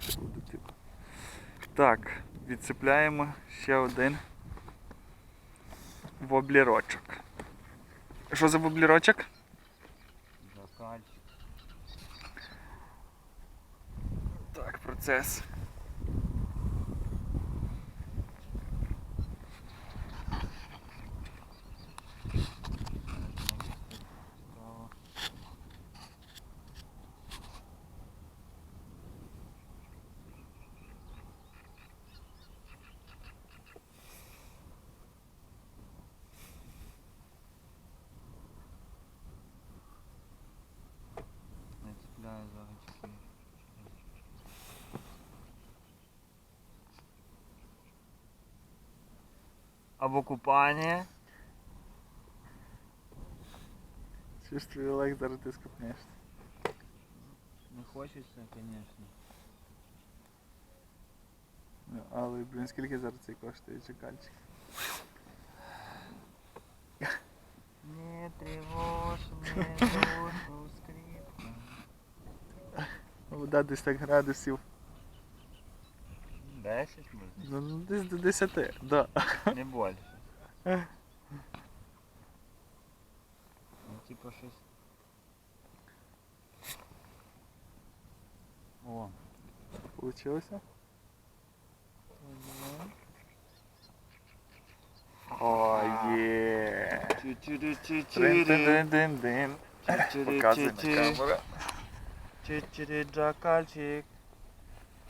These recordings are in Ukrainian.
легше буде, типу. Так, відцепляємо ще один воблірочок. Що за воблірочок? Закальчик. Так, процес. Цікаво. Не цепляю за гачки. Або купання. Чи ж твій Олег зараз ти скопнеш? Не хочеться, звісно. Ну, але, блін, скільки зараз цей коштує чекальчик? Не тревожь мне душу скрипка. Вода десь так градусів. 10 може? Ну, ну, десь до 10, да. Не більше. Ну, типа щось. О, Получилося? О, є. Трин-тин-дин-дин-дин. Показуй на камеру. Чичері джакальчик.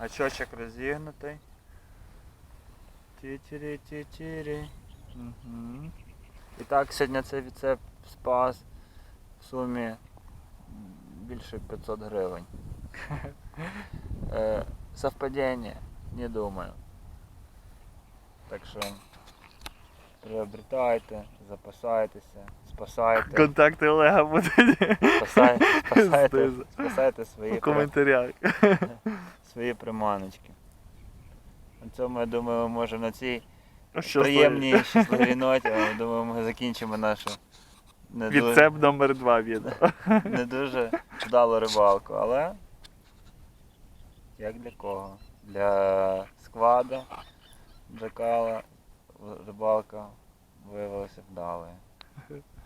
Очочок розігнутий. Чичері, чичері. Угу. І так, сьогодні цей відцеп спас в сумі більше 500 гривень. Е, Совпадение? Не думаю. Так що приобретайте, запасайтеся, спасайте. Контакти Олега будуть Спасайте, спасайте, спасайте свої, у коментарях. свої приманочки. На цьому, я думаю, може на цій Щасливі. приємній щасливій ноті, я думаю, ми закінчимо нашу не дуже, номер 2 відео. не дуже вдалу рибалку, але як для кого? Для сквада, джакала, рибалка виявилася вдалою.